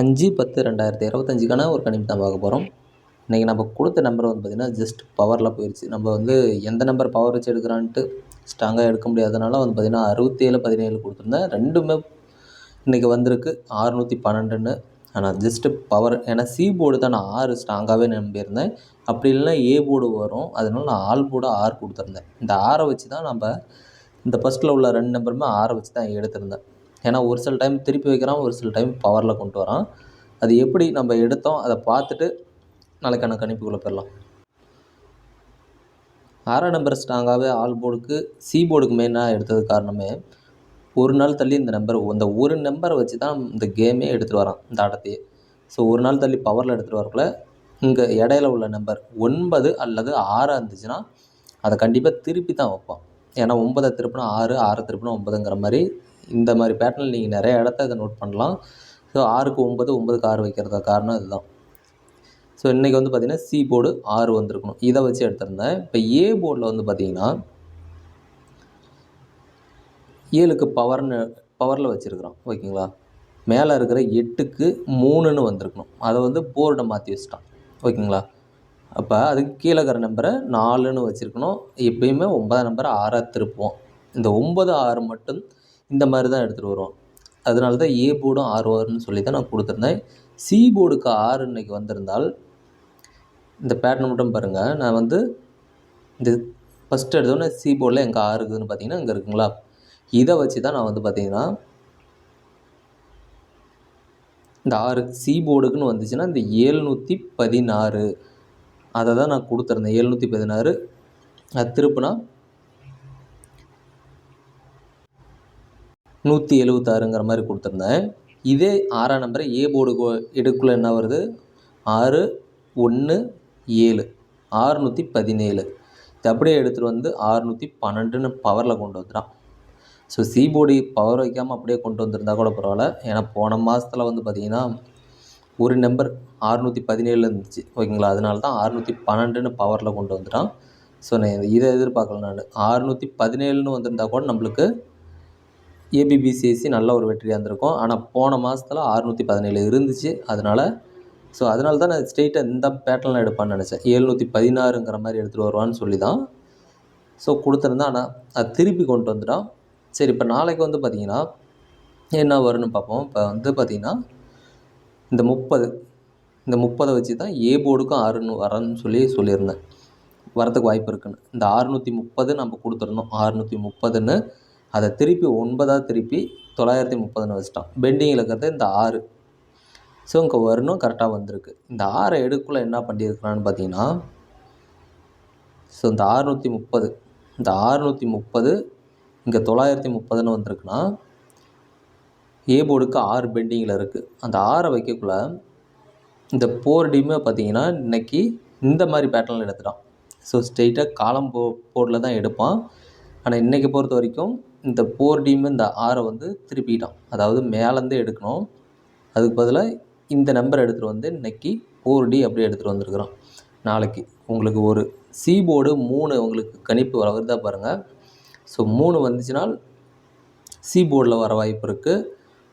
அஞ்சு பத்து ரெண்டாயிரத்தி இருபத்தஞ்சிக்கான ஒரு கணிப்பு தான் பார்க்க போகிறோம் இன்றைக்கி நம்ம கொடுத்த நம்பர் வந்து பார்த்திங்கன்னா ஜஸ்ட் பவரில் போயிடுச்சு நம்ம வந்து எந்த நம்பர் பவர் வச்சு எடுக்கிறான்ட்டு ஸ்ட்ராங்காக எடுக்க முடியாதனால வந்து பார்த்திங்கன்னா அறுபத்தேழு பதினேழு கொடுத்துருந்தேன். ரெண்டுமே இன்றைக்கி வந்திருக்கு. ஆறுநூற்றி பன்னெண்டுன்னு. ஆனால் ஜஸ்ட்டு பவர் ஏன்னா சி போர்டு தான் நான் ஆறு ஸ்ட்ராங்காகவே நம்பியிருந்தேன். அப்படி இல்லைன்னா ஏ போர்டு வரும். அதனால நான் ஆல் போர்டு ஆறு கொடுத்துருந்தேன். இந்த ஆறை வச்சு தான் நம்ம இந்த ஃபஸ்ட்டில் உள்ள ரெண்டு நம்பருமே ஆறை வச்சு தான் எடுத்திருந்தேன். ஏன்னா ஒரு சில டைம் திருப்பி வைக்கிறான் ஒரு சில டைம் பவரில் கொண்டு வரான். அது எப்படி நம்ம எடுத்தோம் அதை பார்த்துட்டு நாளைக்கான கணிப்புக்குள்ளே போயிடலாம். ஆறாம் நம்பர் ஸ்ட்ராங்காகவே ஆல் போர்டுக்கு சி போர்டுக்கு மெயினாக எடுத்தது காரணமே ஒரு நாள் தள்ளி இந்த நம்பர் இந்த ஒரு நம்பரை வச்சு தான் இந்த கேமே எடுத்துகிட்டு வரான் இந்த ஆட்டத்தையே. ஸோ ஒரு நாள் தள்ளி பவரில் எடுத்துகிட்டு வரக்குள்ள இங்கே இடையில உள்ள நம்பர் ஒன்பது அல்லது ஆறாக இருந்துச்சுன்னா அதை கண்டிப்பாக திருப்பி தான் வைப்பான். ஏன்னா ஒன்பதை திருப்பினா ஆறு ஆறு திருப்பினா ஒன்பதுங்கிற மாதிரி இந்த மாதிரி பேட்டர்னில் நீங்கள் நிறைய இடத்த இதை நோட் பண்ணலாம். ஸோ ஆறுக்கு ஒன்பது ஒன்பதுக்கு ஆறு வைக்கிறத காரணம் இதுதான். ஸோ இன்றைக்கி வந்து பார்த்திங்கன்னா சி போர்டு ஆறு வந்திருக்கணும். இதை வச்சு எடுத்திருந்தேன். இப்போ ஏ போர்டில் வந்து பார்த்திங்கன்னா ஏழுக்கு பவர்னு பவரில் வச்சுருக்குறோம். ஓகேங்களா? மேலே இருக்கிற எட்டுக்கு மூணுன்னு வந்திருக்கணும். அதை வந்து போர்டை மாற்றி வச்சிட்டான் ஓகேங்களா? அப்போ அதுக்கு கீழே இருக்கிற நம்பரை நாலுன்னு வச்சுருக்கணும். எப்பயுமே ஒன்பதாம் நம்பரை ஆறாக திருப்புவோம். இந்த ஒம்பது ஆறு மட்டும் இந்த மாதிரி தான் எடுத்துகிட்டு வருவோம் அதனால தான் ஏ போர்டும் ஆறு வரும்னு சொல்லி தான் நான் கொடுத்துருந்தேன். சி போர்டுக்கு ஆறு இன்னைக்கு வந்திருந்தால் இந்த பேட்டர்ன் மட்டும் பாருங்கள் நான் வந்து இந்த ஃபஸ்ட்டு எடுத்தோடனே சி போர்டில் எங்கே ஆறு இருக்குதுன்னு பார்த்தீங்கன்னா இங்கே இருக்குங்களா? இதை வச்சு தான் நான் வந்து பார்த்தீங்கன்னா இந்த ஆறு சி போர்டுக்குன்னு வந்துச்சுன்னா இந்த ஏழ்நூற்றி பதினாறு. அதை தான் நான் கொடுத்துருந்தேன். ஏழ்நூற்றி பதினாறு. அது திருப்பினா நூற்றி எழுபத்தாறுங்கிற மாதிரி கொடுத்துருந்தேன். இதே ஆறாம் நம்பரை ஏ போர்டு எடுக்குள்ளே என்ன வருது? ஆறு ஒன்று ஏழு. ஆறுநூற்றி பதினேழு. இது அப்படியே எடுத்துகிட்டு வந்து ஆறுநூற்றி பன்னெண்டுன்னு பவரில் கொண்டு வந்துட்டான். ஸோ சி போர்டு பவர் வைக்காமல் அப்படியே கொண்டு வந்திருந்தா கூட பரவாயில்ல. ஏன்னா போன மாதத்தில் வந்து பார்த்திங்கன்னா ஒரு நம்பர் ஆறுநூற்றி பதினேழு இருந்துச்சு. ஓகேங்களா? அதனால தான் ஆறுநூற்றி பன்னெண்டுன்னு பவரில் கொண்டு வந்துட்டான். ஸோ நான் இதை எதிர்பார்க்கல நான். ஆறுநூற்றி பதினேழுன்னு வந்திருந்தா கூட நம்மளுக்கு ஏபிபிசிஎஸ்சி நல்ல ஒரு வெற்றியாக இருந்திருக்கும். ஆனால் போன மாதத்தில் அறுநூற்றி பதினேழு இருந்துச்சு. அதனால் ஸோ அதனால தான் நான் ஸ்ட்ரெயிட்டாக இந்த பேட்டர்னில் எடுப்பான்னு நினச்சேன். ஏழ்நூற்றி பதினாறுங்கிற மாதிரி எடுத்துகிட்டு வருவான்னு சொல்லி தான் ஸோ கொடுத்துருந்தேன். ஆனால் அது திருப்பி கொண்டு வந்துட்டான். சரி இப்போ நாளைக்கு வந்து பார்த்திங்கன்னா என்ன வரும்னு பார்ப்போம். இப்போ வந்து பார்த்திங்கன்னா இந்த முப்பது இந்த முப்பதை வச்சு தான் ஏ போர்டுக்கும் ஆறுன்னு வரேன்னு சொல்லி சொல்லியிருந்தேன். வரத்துக்கு வாய்ப்பு இருக்குன்னு. இந்த அறுநூற்றி முப்பது நம்ம கொடுத்துருந்தோம். அறுநூற்றி முப்பதுன்னு அதை திருப்பி ஒன்பதாக திருப்பி தொள்ளாயிரத்தி முப்பதுன்னு வச்சுட்டான் பெண்டிங்கில் இருக்கிறது இந்த ஆறு. ஸோ இங்கே வரணும் கரெக்டாக வந்திருக்கு. இந்த ஆறை எடுக்குள்ளே என்ன பண்ணியிருக்கிறான்னு பார்த்தீங்கன்னா ஸோ இந்த ஆறுநூற்றி முப்பது இந்த ஆறுநூற்றி முப்பது இங்கே தொள்ளாயிரத்தி முப்பதுன்னு வந்திருக்குன்னா ஏ போர்டுக்கு ஆறு பெண்டிங்கில் இருக்குது அந்த ஆறை வைக்கக்குள்ள இந்த போர் டீமே பார்த்தீங்கன்னா இன்றைக்கி இந்த மாதிரி பேட்டர்னில் எடுத்துட்டான். ஸோ ஸ்ட்ரெயிட்டாக காலம் போ போர்டில் தான் எடுப்பான். ஆனால் இன்றைக்கி பொறுத்த வரைக்கும் இந்த போர் டீம் இந்த ஆறை வந்து திருப்பிட்டான். அதாவது மேலேருந்தே எடுக்கணும். அதுக்கு பதிலாக இந்த நம்பர் எடுத்துகிட்டு வந்து இன்னைக்கு போர் டி அப்படியே எடுத்துகிட்டு வந்திருக்குறான். நாளைக்கு உங்களுக்கு ஒரு சி போர்டு மூணு உங்களுக்கு கணிப்பு வர வருதா பாருங்கள் ஸோ மூணு வந்துச்சுனால் சி போர்டில் வர வாய்ப்பு இருக்குது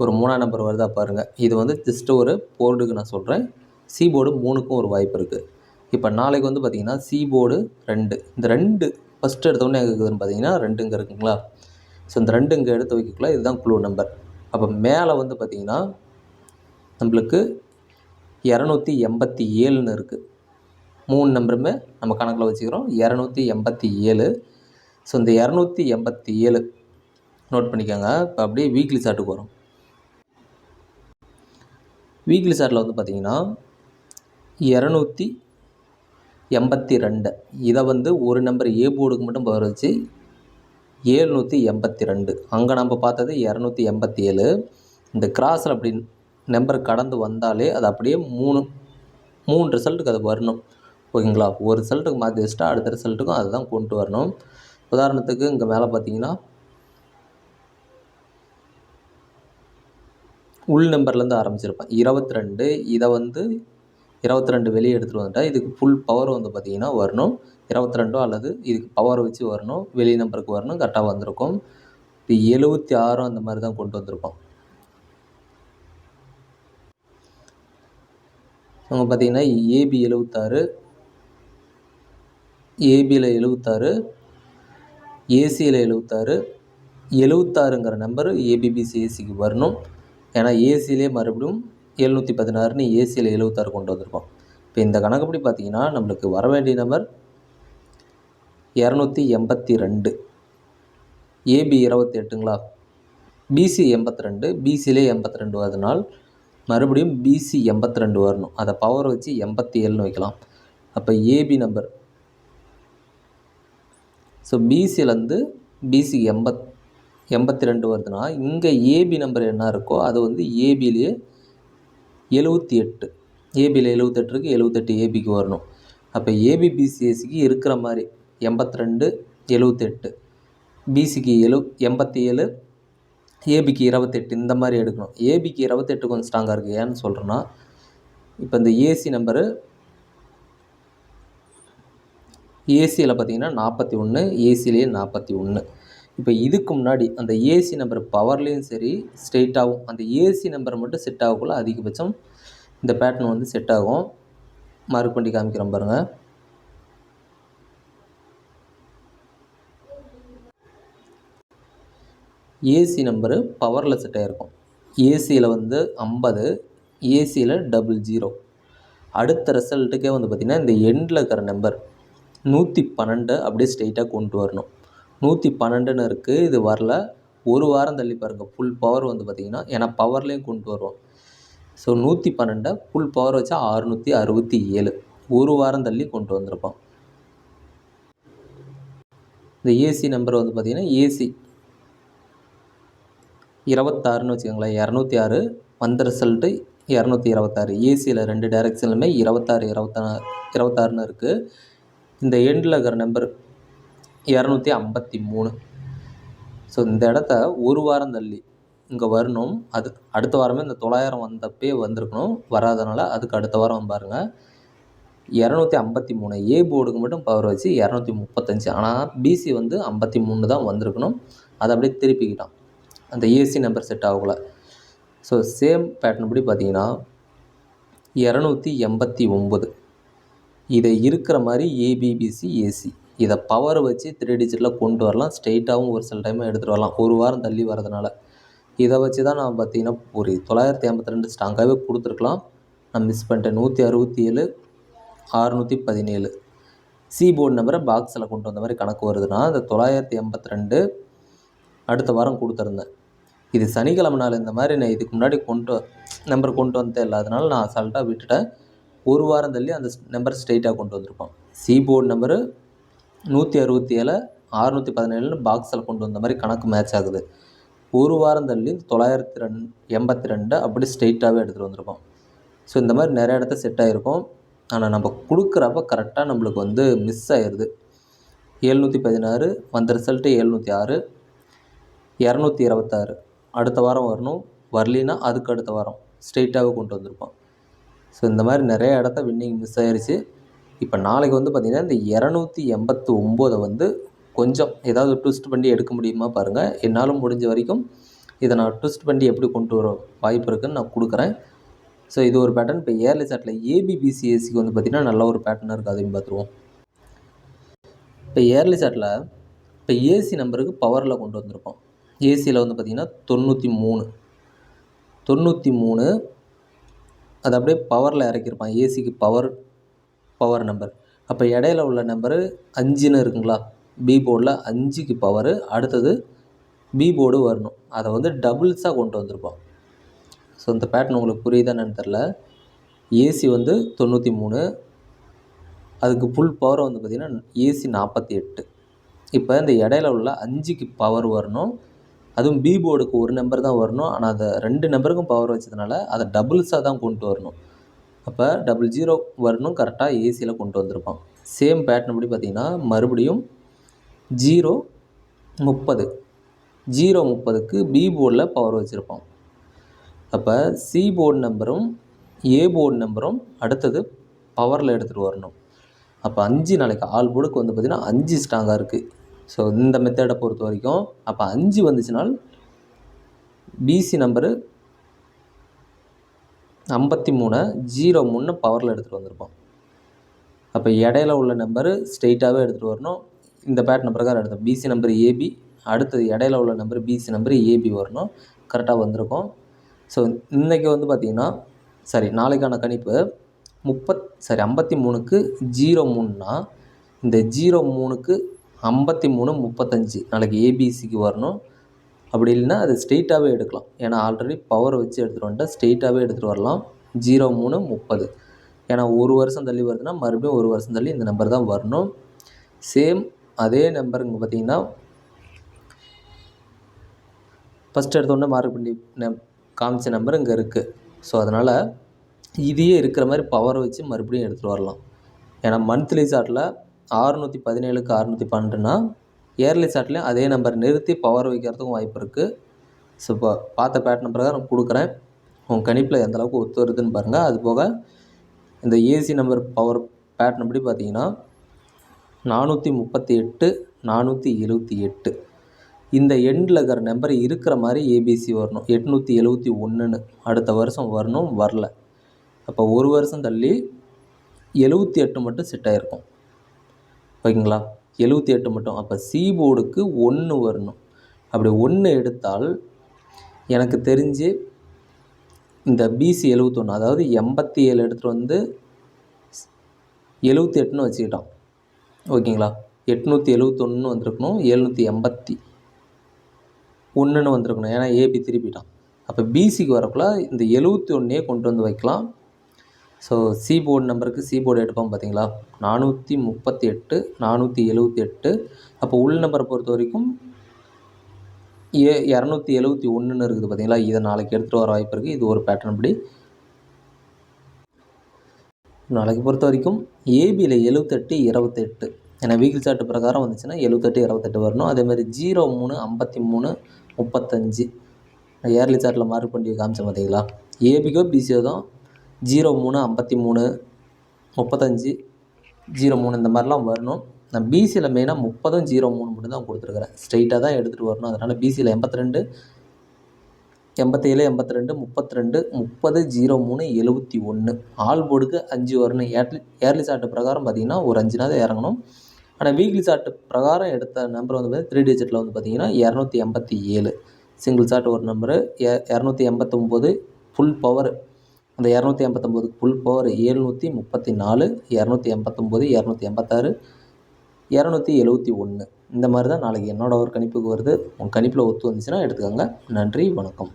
ஒரு மூணாம் நம்பர் வருதா பாருங்கள் இது வந்து ஜஸ்ட்டு ஒரு போர்டுக்கு நான் சொல்கிறேன் சி போர்டு மூணுக்கும் ஒரு வாய்ப்பு இருக்குது இப்போ நாளைக்கு வந்து பார்த்திங்கன்னா சி போர்டு ரெண்டு. இந்த ரெண்டு ஃபஸ்ட்டு எடுத்தோடனே எங்கே இருக்குதுன்னு பார்த்தீங்கன்னா ரெண்டுங்க இருக்குங்களா? ஸோ இந்த ரெண்டு இங்கே எடுத்து வைக்கக்குள்ள இதுதான் குழு நம்பர் அப்போ மேலே வந்து பார்த்திங்கன்னா நம்மளுக்கு இரநூத்தி எண்பத்தி ஏழுன்னு இருக்குது மூணு நம்பருமே நம்ம கணக்கில் வச்சுக்கிறோம். இரநூத்தி எண்பத்தி ஏழு. ஸோ இந்த இரநூத்தி எண்பத்தி ஏழு நோட் பண்ணிக்கோங்க. இப்போ அப்படியே வீக்லி சார்ட்டுக்கு வரும். வீக்லி சார்ட்டில் வந்து பார்த்திங்கன்னா இரநூத்தி எண்பத்தி ரெண்டு. இதை வந்து ஒரு நம்பர் ஏ போர்டுக்கு மட்டும் வர வச்சு ஏழ்நூற்றி எண்பத்தி ரெண்டு. அங்கே நம்ம பார்த்தது இரநூத்தி எண்பத்தி ஏழு. இந்த கிராஸில் அப்படி நம்பர் கடந்து வந்தாலே அது அப்படியே மூணு மூணு ரிசல்ட்டுக்கு அது வரணும். ஓகேங்களா? ஒரு ரிசல்ட்டுக்கு மாற்றி வச்சுட்டா அடுத்த ரிசல்ட்டுக்கும் அதை தான் கொண்டு வரணும். உதாரணத்துக்கு இங்கே மேலே பார்த்தீங்கன்னா உள் நம்பர்லேருந்து ஆரம்பிச்சிருப்பேன். இருபத்தி ரெண்டு இதை வந்து இருபத்தி ரெண்டு வெளியே எடுத்துகிட்டு வந்துட்டால் இதுக்கு ஃபுல் பவர் வந்து பார்த்திங்கன்னா வரணும். இருபத்தி ரெண்டோ அல்லது இதுக்கு பவர் வச்சு வரணும். வெளி நம்பருக்கு வரணும் கரெக்டாக வந்திருக்கும். இப்போ எழுபத்தி ஆறும் அந்த மாதிரி தான் கொண்டு வந்திருக்கோம். அவங்க பார்த்தீங்கன்னா ஏபி எழுபத்தாறு ஏபியில் எழுபத்தாறு ஏசியில் எழுபத்தாறு எழுபத்தாறுங்கிற நம்பர் ஏபிபிசி ஏசிக்கு வரணும். ஏன்னா ஏசியிலே மறுபடியும் எழுநூற்றி பதினாறுன்னு ஏசியில் எழுபத்தாறு கொண்டு வந்திருக்கோம். இப்போ இந்த கணக்குப்படி பார்த்தீங்கன்னா நம்மளுக்கு வர வேண்டிய நம்பர் இரநூத்தி எண்பத்தி ரெண்டு. ஏபி இருபத்தி எட்டுங்களா? பிசி எண்பத்தி ரெண்டு பிசிலே எண்பத்தி ரெண்டு வருதுனால் மறுபடியும் பிசி எண்பத்தி ரெண்டு வரணும். அதை பவர் வச்சு எண்பத்தி ஏழுன்னு வைக்கலாம். அப்போ ஏபி நம்பர் ஸோ பிசிலேருந்து பிசி எண்பத் எண்பத்தி ரெண்டு வருதுன்னா இங்கே ஏபி நம்பர் என்ன இருக்கோ அது வந்து ஏபிலேயே எழுபத்தி எட்டு. ஏபியில் எழுபத்தெட்டு இருக்குது எழுபத்தெட்டு ஏபிக்கு வரணும். அப்போ ஏபிபிசிஎஸ்சிக்கு இருக்கிற மாதிரி எண்பத்தி ரெண்டு எழுபத்தெட்டு பிசிக்கு எழு எண்பத்தி ஏழு ஏபிக்கு இருபத்தெட்டு இந்த மாதிரி எடுக்கணும். ஏபிக்கு இருபத்தெட்டு கொஞ்சம் ஸ்ட்ராங்காக இருக்குது ஏன்னு சொல்கிறேன்னா இப்போ இந்த ஏசி நம்பரு ஏசியில் பார்த்தீங்கன்னா நாற்பத்தி ஒன்று ஏசிலேயே நாற்பத்தி ஒன்று இப்போ இதுக்கு முன்னாடி அந்த ஏசி நம்பர் பவர்லேயும் சரி ஸ்ட்ரெயிட்டாகவும் அந்த ஏசி நம்பர் மட்டும் செட் ஆகக்குள்ள அதிகபட்சம் இந்த பேட்டர்ன் வந்து செட் ஆகும். மார்க் பண்ணி காமிக்கிறோம் பாருங்கள் ஏசி நம்பரு பவரில் செட் ஆகிருக்கும் ஏசியில் வந்து ஐம்பது ஏசியில் டபுள் ஜீரோ அடுத்த ரிசல்ட்டுக்கே வந்து பார்த்திங்கன்னா இந்த எண்டில் இருக்கிற நம்பர் நூற்றி பன்னெண்டு அப்படியே ஸ்ட்ரெயிட்டாக கொண்டு வரணும். நூற்றி பன்னெண்டுன்னு இருக்குது இது வரல. ஒரு வாரம் தள்ளி பாருங்கள் ஃபுல் பவர் வந்து பார்த்திங்கன்னா ஏன்னா பவர்லேயும் கொண்டு வருவோம் ஸோ நூற்றி பன்னெண்டை ஃபுல் பவர் வச்சா அறுநூற்றி அறுபத்தி ஏழு. ஒரு வாரம் தள்ளி கொண்டு வந்திருப்போம் இந்த ஏசி நம்பர் வந்து பார்த்திங்கன்னா ஏசி இருபத்தாறுன்னு வச்சுக்கோங்களேன். இரநூத்தி ஆறு வந்த ரிசல்ட்டு இரநூத்தி இருபத்தாறு. ஏசியில் ரெண்டு டேரெக்ஷன்லுமே இருபத்தாறு இருபத்தா இருபத்தாறுன்னு இருக்குது இந்த எண்டில் இருக்கிற நம்பர் இரநூத்தி ஐம்பத்தி மூணு. ஸோ இந்த இடத்த ஒரு வாரம் தள்ளி இங்கே வரணும். அது அடுத்த வாரமே இந்த தொள்ளாயிரம் வந்தப்பே வந்திருக்கணும். வராதனால அதுக்கு அடுத்த வாரம் பாருங்கள் இரநூத்தி ஐம்பத்தி மூணு ஏ போர்டுக்கு மட்டும் பவர் வச்சு இரநூத்தி முப்பத்தஞ்சு. ஆனால் பிசி வந்து ஐம்பத்தி மூணு தான் வந்திருக்கணும். அதை அப்படியே திருப்பிக்கிட்டான். அந்த ஏசி நம்பர் செட் ஆகல. ஸோ சேம் பேட்டர்ன் படி பார்த்தீங்கன்னா இரநூத்தி எண்பத்தி ஒம்பது இதை இருக்கிற மாதிரி ஏபிபிசி ஏசி இதை பவரை வச்சு த்ரீ டிஜிட்டில் கொண்டு வரலாம். ஸ்ட்ரெயிட்டாகவும் ஒரு சில டைம் எடுத்துகிட்டு வரலாம். ஒரு வாரம் தள்ளி வரதுனால இதை வச்சு தான் நான் பார்த்தீங்கன்னா ஒரு தொள்ளாயிரத்தி ஐம்பத்தி ரெண்டு ஸ்ட்ராங்காகவே கொடுத்துருக்கலாம். நான் மிஸ் பண்ணிட்டேன். நூற்றி அறுபத்தி ஏழு அறுநூற்றி பதினேழு சி போர்டு நம்பரை பாக்ஸில் கொண்டு வந்த மாதிரி கணக்கு வருதுன்னா அந்த தொள்ளாயிரத்தி எண்பத்தி ரெண்டு அடுத்த வாரம் கொடுத்துருந்தேன். இது சனிக்கிழமை நாள் இந்த மாதிரி நான் இதுக்கு முன்னாடி கொண்டு நம்பர் கொண்டு வந்தே இல்லை. அதனால் நான் அசால்ட்டாக விட்டுட்டேன். ஒரு வாரம் தள்ளி அந்த நம்பர் ஸ்ட்ரெயிட்டாக கொண்டு வந்திருப்பான் சி போர்டு நம்பரு நூற்றி அறுபத்தி ஏழு அறுநூற்றி பதினேழுன்னு பாக்ஸில் கொண்டு வந்த மாதிரி கணக்கு மேட்ச் ஆகுது. ஒரு வாரம் தள்ளி தொள்ளாயிரத்தி ரெண் எண்பத்தி ரெண்டு அப்படி ஸ்ட்ரெயிட்டாகவே எடுத்துகிட்டு வந்திருக்கோம். ஸோ இந்த மாதிரி நிறைய இடத்த செட் ஆகிருக்கும் ஆனால் நம்ம கொடுக்குறப்ப கரெக்டாக நம்மளுக்கு வந்து மிஸ் ஆயிடுது ஏழ்நூற்றி பதினாறு வந்த ரிசல்ட்டு ஏழ்நூற்றி ஆறு இரநூத்தி இருபத்தாறு. அடுத்த வாரம் வரணும். வரலினா அதுக்கு அடுத்த வாரம் ஸ்ட்ரெயிட்டாகவே கொண்டு வந்திருப்போம் ஸோ இந்த மாதிரி நிறைய இடத்த வின்னிங் மிஸ் ஆயிடுச்சு இப்போ நாளைக்கு வந்து பார்த்திங்கன்னா இந்த இரநூத்தி எண்பத்து ஒம்போதை வந்து கொஞ்சம் ஏதாவது ட்விஸ்ட் பண்ணி எடுக்க முடியுமா பாருங்கள் என்னால் முடிஞ்ச வரைக்கும் இதை நான் ட்விஸ்ட் பண்ணி எப்படி கொண்டு வர வாய்ப்பு இருக்குதுன்னு நான் கொடுக்குறேன். ஸோ இது ஒரு பேட்டர்ன் இப்போ ஏர்லி சாட்டில் ஏபிபிசிஎஸ்சிக்கு வந்து பார்த்திங்கன்னா நல்ல ஒரு பேட்டர்னாக இருக்குது அதையும் பார்த்துருவோம் இப்போ ஏர்லி சாட்டில் இப்போ ஏசி நம்பருக்கு பவரில் கொண்டு வந்திருக்கோம். ஏசியில் வந்து பார்த்திங்கன்னா தொண்ணூற்றி மூணு. தொண்ணூற்றி மூணு அது அப்படியே பவரில் இறக்கியிருப்பான். ஏசிக்கு பவர் பவர் நம்பர் அப்போ இடையில உள்ள நம்பரு அஞ்சுன்னு இருக்குங்களா? பி போர்டில் அஞ்சுக்கு பவரு அடுத்தது பி போர்டு வரணும். அதை வந்து டபுள்ஸாக கொண்டு வந்திருப்போம். ஸோ இந்த பேட்டர்ன் உங்களுக்கு புரியுதான்னு தெரில ஏசி வந்து தொண்ணூற்றி மூணு. அதுக்கு ஃபுல் பவர் வந்து பார்த்திங்கன்னா ஏசி நாற்பத்தி எட்டு. இப்போ இந்த இடையில உள்ள அஞ்சுக்கு பவர் வரணும். அதுவும் பி போர்டுக்கு ஒரு நம்பர் தான் வரணும். ஆனால் அதை ரெண்டு நம்பருக்கும் பவர் வச்சதுனால அதை டபுள்ஸாக தான் கொண்டு வரணும். அப்போ டபுள் ஜீரோ வரணும் கரெக்டாக ஏசியில் கொண்டு வந்திருப்பான் சேம் பேட்டர்ன் படி பார்த்திங்கன்னா மறுபடியும் ஜீரோ முப்பது. ஜீரோ முப்பதுக்கு பி போர்டில் பவர் வச்சுருப்பான் அப்போ சி போர்டு நம்பரும் ஏ போர்டு நம்பரும் அடுத்தது பவரில் எடுத்துகிட்டு வரணும். அப்போ அஞ்சு நாளைக்கு ஆல் போர்டுக்கு வந்து பார்த்திங்கன்னா அஞ்சு ஸ்ட்ராங்காக இருக்குது ஸோ இந்த மெத்தடை பொறுத்த வரைக்கும் அப்போ அஞ்சு வந்துச்சுனால் பிசி நம்பரு ஐம்பத்தி மூணை ஜீரோ மூணு பவரில் எடுத்துகிட்டு வந்திருப்போம். அப்போ இடையில உள்ள நம்பரு ஸ்ட்ரெயிட்டாகவே எடுத்துகிட்டு வரணும். இந்த பேட்டர்ன் பிரகாரம் எடுத்தோம். பிசி நம்பர் ஏபி அடுத்தது இடையில உள்ள நம்பர் பிசி நம்பர் ஏபி வரணும். கரெக்டாக வந்திருக்கும். ஸோ இன்றைக்கி வந்து பார்த்திங்கன்னா சாரி நாளைக்கான கணிப்பு முப்பத் சாரி ஐம்பத்தி மூணுக்கு ஜீரோ மூணுனா இந்த ஜீரோ மூணுக்கு ஐம்பத்தி மூணு முப்பத்தஞ்சு நாளைக்கு ஏபிசிக்கு வரணும். அப்படி இல்லைன்னா அது ஸ்ட்ரெயிட்டாகவே எடுக்கலாம். ஏன்னா ஆல்ரெடி பவர் வச்சு எடுத்துகிட்டு வந்துட்டால் ஸ்ட்ரெயிட்டாகவே எடுத்துகிட்டு வரலாம். ஜீரோ மூணு முப்பது. ஏன்னா ஒரு வருஷம் தள்ளி வருதுன்னா மறுபடியும் ஒரு வருஷம் தள்ளி இந்த நம்பர் தான் வரணும். சேம் அதே நம்பர் இங்கே பார்த்தீங்கன்னா ஃபஸ்ட் எடுத்தோடனே மார்க் பண்ணி நம் காமிச்ச நம்பர் இங்கே இருக்குது ஸோ அதனால் இதையே இருக்கிற மாதிரி பவர் வச்சு மறுபடியும் எடுத்துகிட்டு வரலாம். ஏன்னா மந்த்லி சார்ட்டில் ஆறுநூற்றி பதினேழுக்கு அறுநூற்றி பன்னெண்டுனா இயர்லி சார்ட்லேயும் அதே நம்பர் நிறுத்தி பவர் வைக்கிறதுக்கும் வாய்ப்பு இருக்குது ஸோ இப்போ பார்த்த பேட்டர்ன் பிரகாரம் கொடுக்குறேன். உங்கள் கணிப்பில் எந்த அளவுக்கு ஒத்து வருதுன்னு பாருங்கள் அது போக இந்த ஏசி நம்பர் பவர் பேட்டர்ன் படி பார்த்தீங்கன்னா நானூற்றி முப்பத்தி எட்டு நானூற்றி எழுபத்தி எட்டு. இந்த எண்டில் இருக்கிற நம்பர் இருக்கிற மாதிரி ஏபிசி வரணும். எட்நூற்றி எழுபத்தி ஒன்றுன்னு அடுத்த வருஷம் வரணும் வரல. அப்போ ஒரு வருஷம் தள்ளி எழுபத்தி எட்டு மட்டும் செட் ஆகிருக்கும் ஓகேங்களா? எழுபத்தி எட்டு மட்டும். அப்போ சி போர்டுக்கு ஒன்று வரணும். அப்படி ஒன்று எடுத்தால் எனக்கு தெரிஞ்சு இந்த பிசி எழுபத்தொன்று அதாவது எண்பத்தி ஏழு எடுத்துகிட்டு வந்து எழுபத்தி எட்டுன்னு வச்சுக்கிட்டோம். ஓகேங்களா? எட்நூற்றி எழுபத்தொன்னு வந்திருக்கணும் எழுநூற்றி எண்பத்தி. ஒன்றுன்னு வந்திருக்கணும். ஏன்னா ஏபி திருப்பிட்டான் அப்போ பிசிக்கு வரக்குள்ள இந்த எழுபத்தி ஒன்றே கொண்டு வந்து வைக்கலாம். ஸோ சி போர்டு நம்பருக்கு சி போர்டு எடுப்போம் பார்த்தீங்களா? நானூற்றி முப்பத்தி எட்டு நானூற்றி எழுபத்தி எட்டு அப்போ உள் நம்பரை பொறுத்த வரைக்கும் ஏ இரநூத்தி எழுபத்தி ஒன்றுன்னு இருக்குது பார்த்தீங்களா? இதை நாளைக்கு எடுத்துகிட்டு வர வாய்ப்பு இருக்குது இது ஒரு பேட்டர்ன் படி. நாளைக்கு பொறுத்த வரைக்கும் ஏபியில் எழுபத்தெட்டு இருபத்தெட்டு ஏன்னா வீக்கில் சார்ட்டு பிரகாரம் வந்துச்சுன்னா எழுபத்தெட்டு இருபத்தெட்டு வரணும். அதேமாதிரி ஜீரோ மூணு ஐம்பத்தி மூணு முப்பத்தஞ்சு. இயர்லி சார்ட்டில் மார்க் பண்ணி காமிச்சேன் பார்த்தீங்களா? ஏபிக்கோ பிசியோ தான் ஜீரோ மூணு ஐம்பத்தி மூணு முப்பத்தஞ்சு ஜீரோ மூணு இந்த மாதிரிலாம் வரணும். நான் பிசியில் மெயினாக முப்பதும் ஜீரோ மூணு மட்டும் தான் கொடுத்துருக்குறேன். ஸ்ட்ரைட்டாக தான் எடுத்துகிட்டு வரணும். அதனால் பிசியில் எண்பத்தி ரெண்டு எண்பத்தேழு எண்பத்தி ரெண்டு முப்பத்தி ரெண்டு முப்பது ஜீரோ மூணு எழுபத்தி ஒன்று ஆல் போர்டுக்கு அஞ்சு வரணும். ஏர்லி ஏர்லி சார்ட்டு பிரகாரம் பார்த்தீங்கன்னா ஒரு அஞ்சு நாள் இறங்கணும். ஆனால் வீக்லி சார்ட் பிரகாரம் எடுத்த நம்பர் வந்து த்ரீ டிஜிட்டில் வந்து பார்த்தீங்கன்னா இரநூத்தி எண்பத்தி ஏழு. சிங்கிள் சார்ட் ஒரு நம்பரு இரநூத்தி எண்பத்தொம்போது ஃபுல் பவர் அந்த இரநூத்தி எண்பத்தொம்போதுக்கு ஃபுல் பவர் ஏழ்நூற்றி முப்பத்தி நாலு இரநூத்தி எண்பத்தொம்போது இரநூத்தி எண்பத்தாறு இரநூத்தி எழுபத்தி ஒன்று. இந்த மாதிரி தான் நாளைக்கு என்னோடய ஒரு கணிப்புக்கு வருது. உங்கள் கணிப்பில் ஒத்து வந்துச்சுன்னா எடுத்துக்கோங்க. நன்றி வணக்கம்.